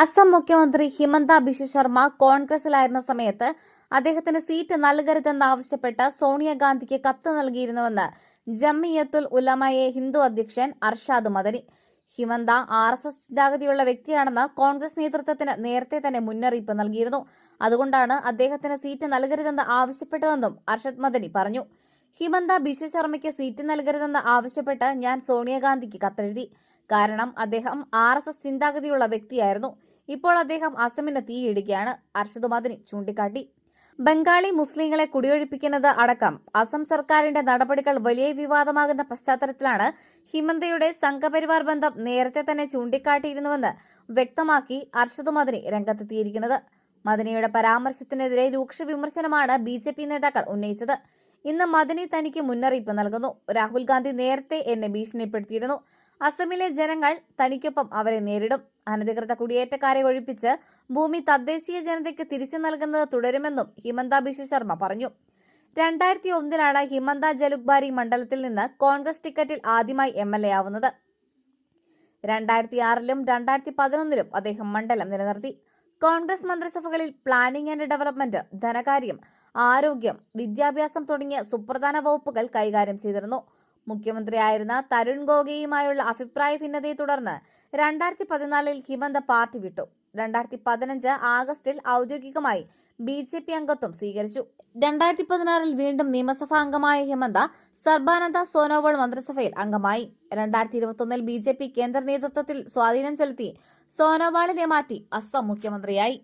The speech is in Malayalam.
അസം മുഖ്യമന്ത്രി ഹിമന്ത ബിശ്വ ശർമ്മ കോൺഗ്രസിലായിരുന്ന സമയത്ത് അദ്ദേഹത്തിന് സീറ്റ് നൽകരുതെന്നാവശ്യപ്പെട്ട് സോണിയാഗാന്ധിക്ക് കത്ത് നൽകിയിരുന്നുവെന്ന് ജമ്മിയത്തുൽ ഉലമയെ ഹിന്ദു അധ്യക്ഷൻ Arshad Madani. Himanta R S S ചിന്താഗതിയുള്ള വ്യക്തിയാണെന്ന് കോൺഗ്രസ് നേതൃത്വത്തിന് നേരത്തെ തന്നെ മുന്നറിയിപ്പ് നൽകിയിരുന്നു. അതുകൊണ്ടാണ് അദ്ദേഹത്തിന് സീറ്റ് നൽകരുതെന്ന് ആവശ്യപ്പെട്ടതെന്നും അർഷദ് മദനി പറഞ്ഞു. ഹിമന്ത ബിശ്വ ശർമ്മയ്ക്ക് സീറ്റ് നൽകരുതെന്ന് ആവശ്യപ്പെട്ട് ഞാൻ സോണിയാഗാന്ധിക്ക് കത്തെഴുതി. കാരണം അദ്ദേഹം ആർ എസ് എസ് ചിന്താഗതിയുള്ള വ്യക്തിയായിരുന്നു. ഇപ്പോൾ അദ്ദേഹം അസമിന് തീയിടുകയാണ്. അർഷദ് മദനി ചൂണ്ടിക്കാട്ടി. ബംഗാളി മുസ്ലിങ്ങളെ കുടിയൊഴിപ്പിക്കുന്നത് അടക്കം അസം സർക്കാരിന്റെ നടപടികൾ വലിയ വിവാദമാകുന്ന പശ്ചാത്തലത്തിലാണ് ഹിമന്തയുടെ സംഘപരിവാർ ബന്ധം നേരത്തെ തന്നെ ചൂണ്ടിക്കാട്ടിയിരുന്നുവെന്ന് വ്യക്തമാക്കി അർഷദ് മദനി രംഗത്തെത്തിയിരിക്കുന്നത്. മദിനിയുടെ പരാമർശത്തിനെതിരെ രൂക്ഷ വിമർശനമാണ് ബി നേതാക്കൾ ഉന്നയിച്ചത്. ഇന്ന് മദനി തനിക്ക് മുന്നറിയിപ്പ് നൽകുന്നു. രാഹുൽ ഗാന്ധി നേരത്തെ എന്നെ ഭീഷണിപ്പെടുത്തിയിരുന്നു. അസമിലെ ജനങ്ങൾ തനിക്കൊപ്പം അവരെ നേരിടും. അനധികൃത കുടിയേറ്റക്കാരെ ഒഴിപ്പിച്ച് ഭൂമി തദ്ദേശീയ ജനതയ്ക്ക് തിരിച്ചു നൽകുന്നത് തുടരുമെന്നും ഹിമന്ത ബിശ്വ ശർമ്മ പറഞ്ഞു. രണ്ടായിരത്തി ഒന്നിലാണ് ഹിമന്ത ജലുക്ബാരി മണ്ഡലത്തിൽ നിന്ന് കോൺഗ്രസ് ടിക്കറ്റിൽ ആദ്യമായി എം എൽ എ ആവുന്നത്. രണ്ടായിരത്തി ആറിലും രണ്ടായിരത്തി പതിനൊന്നിലും അദ്ദേഹം മണ്ഡലം നിലനിർത്തി. കോൺഗ്രസ് മന്ത്രിസഭകളിൽ പ്ലാനിംഗ് ആൻഡ് ഡെവലപ്മെന്റ് ധനകാര്യം ആരോഗ്യം വിദ്യാഭ്യാസം തുടങ്ങിയ സുപ്രധാന വകുപ്പുകൾ കൈകാര്യം ചെയ്തിരുന്നു. മുഖ്യമന്ത്രിയായിരുന്ന തരുൺ ഗോഗയുമായുള്ള അഭിപ്രായ ഭിന്നതയെ തുടർന്ന് രണ്ടായിരത്തി പതിനാലിൽ ഹിമന്ത പാർട്ടി വിട്ടു. രണ്ടായിരത്തി പതിനഞ്ച് ആഗസ്റ്റിൽ ഔദ്യോഗികമായി ബി ജെ പി അംഗത്വം സ്വീകരിച്ചു. രണ്ടായിരത്തി പതിനാറിൽ വീണ്ടും നിയമസഭാ അംഗമായ ഹിമന്ത സർബാനന്ദ സോനോവാൾ മന്ത്രിസഭയിൽ അംഗമായി. രണ്ടായിരത്തി ഇരുപത്തൊന്നിൽ ബി ജെ പി കേന്ദ്ര നേതൃത്വത്തിൽ സ്വാധീനം ചെലുത്തി സോനോവാളിനെ മാറ്റി അസം മുഖ്യമന്ത്രിയായി.